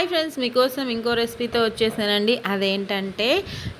Hi friends మీకోసం ఇంకో రెసిపీతో వచ్చేసానండి. అదేంటంటే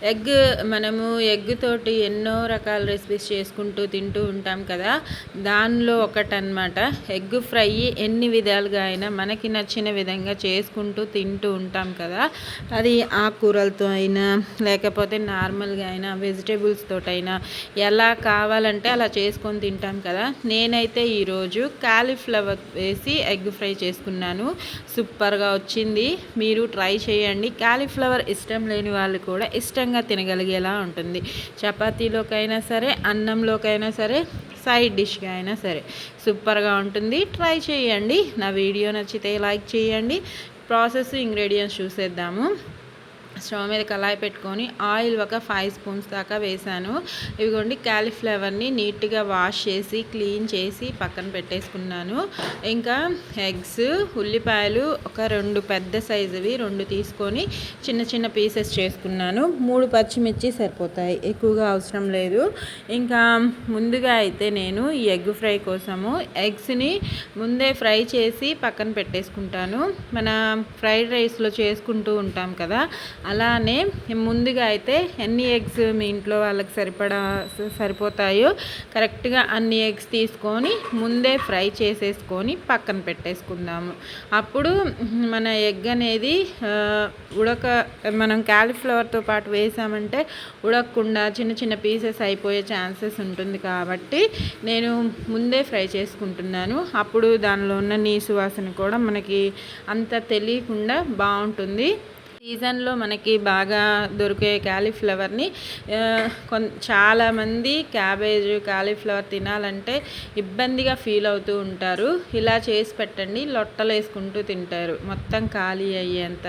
ఎగ్ మనము ఎగ్ తోటి ఎన్నో రకాల రెసిపీస్ చేసుకుంటూ తింటూ ఉంటాం కదా. దానిలో ఒకటనమాట ఎగ్ ఫ్రై ఎన్ని విధాలుగా అయినా మనకి నచ్చిన విధంగా చేసుకుంటూ తింటూ ఉంటాం కదా. అది ఆకుకూరలతో అయినా లేకపోతే నార్మల్గా అయినా వెజిటేబుల్స్ తోటైనా ఎలా కావాలంటే అలా చేసుకొని తింటాం కదా. నేనైతే ఈరోజు కాలీఫ్లవర్ వేసి ఎగ్ ఫ్రై చేసుకున్నాను. సూపర్గా వచ్చింది. మీరు ట్రై చేయండి. క్యాలీఫ్లవర్ ఇష్టం లేని వాళ్ళు కూడా ఇష్టంగా తినగలిగేలా ఉంటుంది. చపాతీలోకైనా సరే అన్నంలోకైనా సరే సైడ్ డిష్గా అయినా సరే సూపర్గా ఉంటుంది. ట్రై చేయండి. నా వీడియో నచ్చితే లైక్ చేయండి. ప్రాసెస్ ఇంగ్రీడియంట్స్ చూసేద్దాము. స్టవ్ మీద కళాయి పెట్టుకొని ఆయిల్ ఒక ఫైవ్ స్పూన్స్ దాకా వేసాను ఇవిగోండి క్యాలీఫ్లవర్ని నీట్గా వాష్ చేసి క్లీన్ చేసి పక్కన పెట్టేసుకున్నాను. ఇంకా ఎగ్స్ ఉల్లిపాయలు ఒక రెండు పెద్ద సైజువి రెండు తీసుకొని చిన్న చిన్న పీసెస్ చేసుకున్నాను. మూడు పచ్చిమిర్చి సరిపోతాయి ఎక్కువగా అవసరం లేదు. ఇంకా ముందుగా అయితే నేను ఈ ఎగ్ ఫ్రై కోసము ఎగ్స్ని ముందే ఫ్రై చేసి పక్కన పెట్టేసుకుంటాను. మన ఫ్రైడ్ రైస్లో చేసుకుంటూ ఉంటాం కదా అలానే ముందుగా అయితే ఎన్ని ఎగ్స్ మీ ఇంట్లో వాళ్ళకి సరిపడా సరిపోతాయో కరెక్ట్గా అన్ని ఎగ్స్ తీసుకొని ముందే ఫ్రై చేసేసుకొని పక్కన పెట్టేసుకుందాము. అప్పుడు మన ఎగ్ అనేది ఉడక మనం క్యాలీఫ్లవర్తో పాటు వేసామంటే ఉడకకుండా చిన్న చిన్న పీసెస్ అయిపోయే ఛాన్సెస్ ఉంటుంది కాబట్టి నేను ముందే ఫ్రై చేసుకుంటున్నాను. అప్పుడు దానిలో ఉన్న నీసు వాసన కూడా మనకి అంత తెలియకుండా బాగుంటుంది. సీజన్లో మనకి బాగా దొరికే క్యాలీఫ్లవర్ని కొన్ చాలామంది క్యాబేజ్ క్యాలీఫ్లవర్ తినాలంటే ఇబ్బందిగా ఫీల్ అవుతూ ఉంటారు. ఇలా చేసి పెట్టండి లొట్టలు వేసుకుంటూ తింటారు. మొత్తం ఖాళీ అయ్యేంత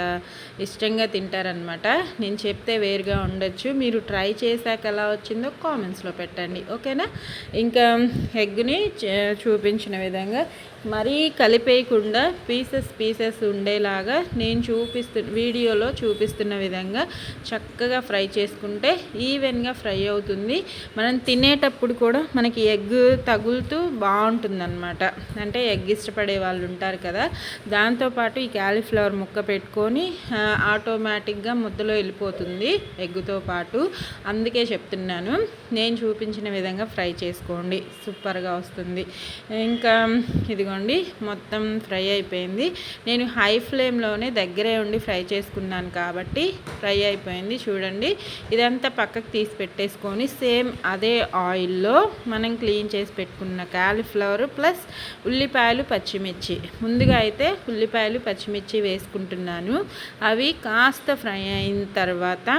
ఇష్టంగా తింటారనమాట నేను చెప్తే వేరుగా ఉండొచ్చు. మీరు ట్రై చేశాక ఎలా వచ్చిందో కామెంట్స్లో పెట్టండి. ఓకేనా? ఇంకా ఎగ్ని చూపించిన విధంగా మరీ కలిపేయకుండా పీసెస్ పీసెస్ ఉండేలాగా నేను చూపిస్తు వీడియోలో చూపిస్తున్న విధంగా చక్కగా ఫ్రై చేసుకుంటే ఈవెన్గా ఫ్రై అవుతుంది. మనం తినేటప్పుడు కూడా మనకి ఎగ్ తగులుతూ బాగుంటుందన్నమాట. అంటే ఎగ్ ఇష్టపడే వాళ్ళు ఉంటారు కదా. దాంతోపాటు ఈ క్యాలీఫ్లవర్ ముక్క పెట్టుకొని ఆటోమేటిక్గా ముద్దలో వెళ్ళిపోతుంది ఎగ్గుతో పాటు. అందుకే చెప్తున్నాను నేను చూపించిన విధంగా ఫ్రై చేసుకోండి. సూపర్గా వస్తుంది. ఇంకా ఇదిగోండి మొత్తం ఫ్రై అయిపోయింది. నేను హై ఫ్లేమ్లోనే దగ్గరే ఉండి ఫ్రై చేసుకున్నాను. కాబట్టి ఫ్రై అయిపోయింది చూడండి. ఇదంతా పక్కకు తీసి పెట్టేసుకొని సేమ్ అదే ఆయిల్లో మనం క్లీన్ చేసి పెట్టుకున్న క్యాలీఫ్లవర్ ప్లస్ ఉల్లిపాయలు పచ్చిమిర్చి. ముందుగా అయితే ఉల్లిపాయలు పచ్చిమిర్చి వేసుకుంటున్నాను. అవి కాస్త ఫ్రై అయిన తర్వాత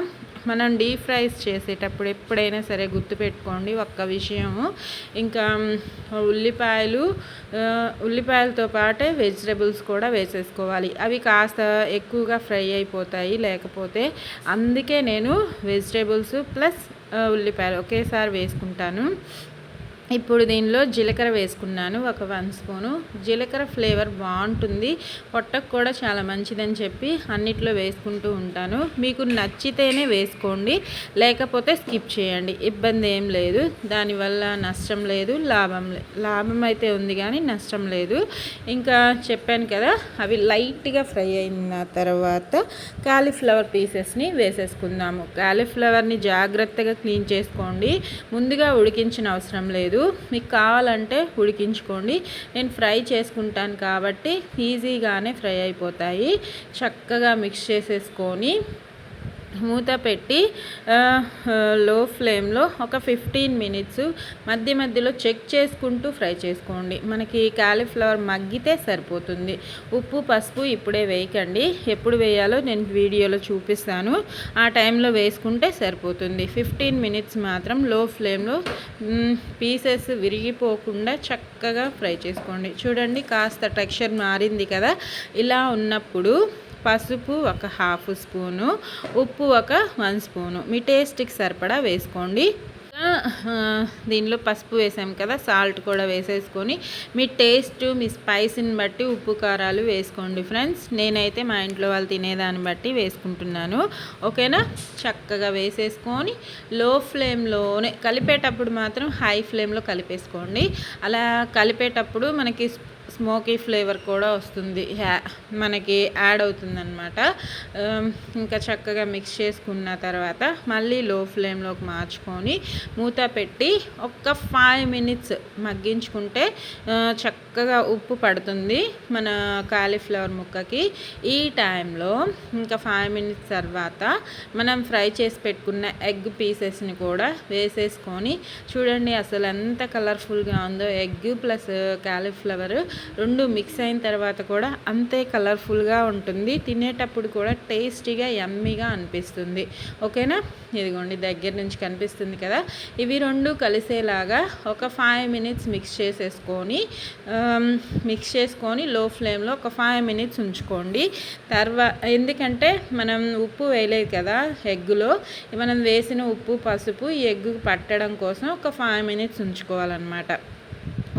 మనం డీప్ ఫ్రైస్ చేసేటప్పుడు ఎప్పుడైనా సరే గుర్తుపెట్టుకోండి ఒక్క విషయము. ఇంకా ఉల్లిపాయలు ఉల్లిపాయలతో పాటే వెజిటబుల్స్ కూడా వేసేసుకోవాలి. అవి కాస్త ఎక్కువగా ఫ్రై అయిపోతాయి లేకపోతే అందుకే నేను వెజిటేబుల్స్ ప్లస్ ఉల్లిపాయలు ఒకేసారి వేసుకుంటాను. ఇప్పుడు దీనిలో జీలకర్ర వేసుకున్నాను ఒక వన్ స్పూను. జీలకర్ర ఫ్లేవర్ బాగుంటుంది. పొట్టకు కూడా చాలా మంచిదని చెప్పి అన్నిట్లో వేసుకుంటూ ఉంటాను. మీకు నచ్చితేనే వేసుకోండి లేకపోతే స్కిప్ చేయండి. ఇబ్బంది ఏం లేదు. దానివల్ల నష్టం లేదు లాభం లాభం అయితే ఉంది కానీ నష్టం లేదు. ఇంకా చెప్పాను కదా అవి లైట్గా ఫ్రై అయిన తర్వాత కాలీఫ్లవర్ పీసెస్ని వేసేసుకుందాము. కాలీఫ్లవర్ని జాగ్రత్తగా క్లీన్ చేసుకోండి. ముందుగా ఉడికించిన అవసరం లేదు. మీకు కావాలంటే ఉడికించుకోండి. నేను ఫ్రై చేసుకుంటాను కాబట్టి ఈజీగానే ఫ్రై అయిపోతాయి. చక్కగా మిక్స్ చేసేసుకొని మూత పెట్టి లో ఫ్లేమ్లో ఒక ఫిఫ్టీన్ మినిట్స్ మధ్య మధ్యలో చెక్ చేసుకుంటూ ఫ్రై చేసుకోండి. మనకి కాలీఫ్లవర్ మగ్గితే సరిపోతుంది. ఉప్పు పసుపు ఇప్పుడే వేయకండి. ఎప్పుడు వేయాలో నేను వీడియోలో చూపిస్తాను. ఆ టైంలో వేసుకుంటే సరిపోతుంది. ఫిఫ్టీన్ మినిట్స్ మాత్రం లో ఫ్లేమ్లో పీసెస్ విరిగిపోకుండా చక్కగా ఫ్రై చేసుకోండి. చూడండి కాస్త టెక్స్చర్ మారింది కదా? ఇలా ఉన్నప్పుడు పసుపు ఒక హాఫ్ స్పూను ఉప్పు ఒక వన్ స్పూను. మీ టేస్ట్కి సరిపడా వేసుకోండి. దీనిలో పసుపు వేసాం కదా సాల్ట్ కూడా వేసేసుకొని మీ టేస్ట్ మీ స్పైసీని బట్టి ఉప్పు కారాలు వేసుకోండి ఫ్రెండ్స్. నేనైతే మా ఇంట్లో వాళ్ళు తినేదాన్ని బట్టి వేసుకుంటున్నాను. ఓకేనా? చక్కగా వేసేసుకొని లో ఫ్లేమ్లోనే కలిపేటప్పుడు మాత్రం హై ఫ్లేమ్లో కలిపేసుకోండి. అలా కలిపేటప్పుడు మనకి స్మోకీ ఫ్లేవర్ కూడా వస్తుంది. మనకి యాడ్ అవుతుందన్నమాట. ఇంకా చక్కగా మిక్స్ చేసుకున్న తర్వాత మళ్ళీ లో ఫ్లేమ్లోకి మార్చుకొని మూత పెట్టి ఒక్క ఫైవ్ మినిట్స్ మగ్గించుకుంటే చక్కగా ఉప్పు పడుతుంది మన కాలీఫ్లవర్ ముక్కకి. ఈ టైంలో ఇంకా ఫైవ్ మినిట్స్ తర్వాత మనం ఫ్రై చేసి పెట్టుకున్న ఎగ్ పీసెస్ని కూడా వేసేసుకొని చూడండి అసలు ఎంత కలర్ఫుల్గా ఉందో. ఎగ్ ప్లస్ కాలీఫ్లవర్ రెండు మిక్స్ అయిన తర్వాత కూడా అంతే కలర్ఫుల్గా ఉంటుంది. తినేటప్పుడు కూడా టేస్టీగా ఎమ్మీగా అనిపిస్తుంది. ఓకేనా? ఇదిగోండి దగ్గర నుంచి కనిపిస్తుంది కదా? ఇవి రెండు కలిసేలాగా ఒక ఫైవ్ మినిట్స్ మిక్స్ చేసేసుకొని మిక్స్ చేసుకొని లో ఫ్లేమ్లో ఒక ఫైవ్ మినిట్స్ ఉంచుకోండి. తర్వా ఎందుకంటే మనం ఉప్పు వేయలేదు కదా ఎగ్గులో. మనం వేసిన ఉప్పు పసుపు ఈ ఎగ్గు పట్టడం కోసం ఒక ఫైవ్ మినిట్స్ ఉంచుకోవాలన్నమాట.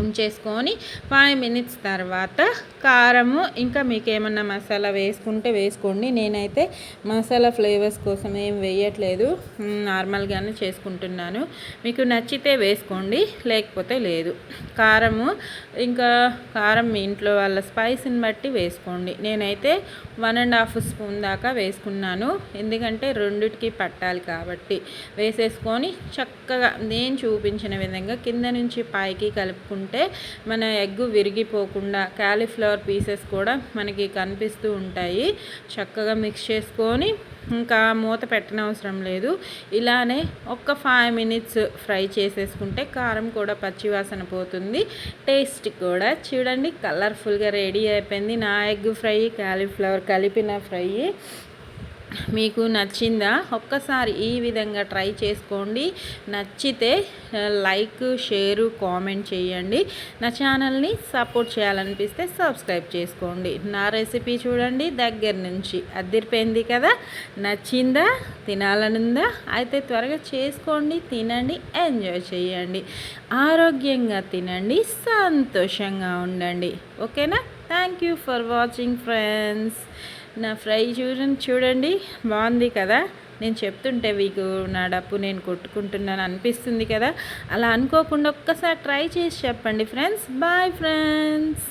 ఉంచేసుకొని ఫైవ్ మినిట్స్ తర్వాత కారము ఇంకా మీకు ఏమన్నా మసాలా వేసుకుంటే వేసుకోండి. నేనైతే మసాలా ఫ్లేవర్స్ కోసం ఏం వేయట్లేదు. నార్మల్గానే చేసుకుంటున్నాను. మీకు నచ్చితే వేసుకోండి లేకపోతే లేదు. కారము ఇంకా కారం మీ ఇంట్లో వాళ్ళ స్పైస్ని బట్టి వేసుకోండి. నేనైతే వన్ అండ్ హాఫ్ స్పూన్ దాకా వేసుకున్నాను. ఎందుకంటే రెండిటికి పట్టాలి కాబట్టి వేసేసుకొని చక్కగా నేను చూపించిన విధంగా కింద నుంచి పైకి కలుపుకుంటే మన ఎగ్ విరిగిపోకుండా క్యాలీఫ్లవర్ పీసెస్ కూడా మనకి కనిపిస్తూ ఉంటాయి. చక్కగా మిక్స్ చేసుకొని ఇంకా మూత పెట్టనవసరం లేదు. ఇలానే ఒక్క ఫైవ్ మినిట్స్ ఫ్రై చేసేసుకుంటే కారం కూడా పచ్చివాసన పోతుంది. టేస్ట్ కూడా చూడండి కలర్ఫుల్గా రెడీ అయిపోయింది. నా ఎగ్ ఫ్రై కాలీఫ్లవర్ కలిపిన ఫ్రై. మీకు నచ్చిందా ఒక్కసారి ఈ విధంగా ట్రై చేసుకోండి. నచ్చితే లైక్ షేరు కామెంట్ చేయండి. నా ఛానల్ని సపోర్ట్ చేయాలనిపిస్తే సబ్స్క్రైబ్ చేసుకోండి. నా రెసిపీ చూడండి దగ్గర నుంచి అదిరిపోయింది కదా. నచ్చిందా తినాలనుందా? అయితే త్వరగా చేసుకోండి తినండి ఎంజాయ్ చేయండి. ఆరోగ్యంగా తినండి సంతోషంగా ఉండండి. ఓకేనా? Thank you for watching friends నా ఫ్రై చూడండి చూడండి. బాగుంది కదా? నేను చెప్తుంటే మీకు నా డప్పు నేను కొట్టుకుంటున్నాను అనిపిస్తుంది కదా? అలా అనుకోకుండా ఒక్కసారి ట్రై చేసి చెప్పండి ఫ్రెండ్స్. Bye friends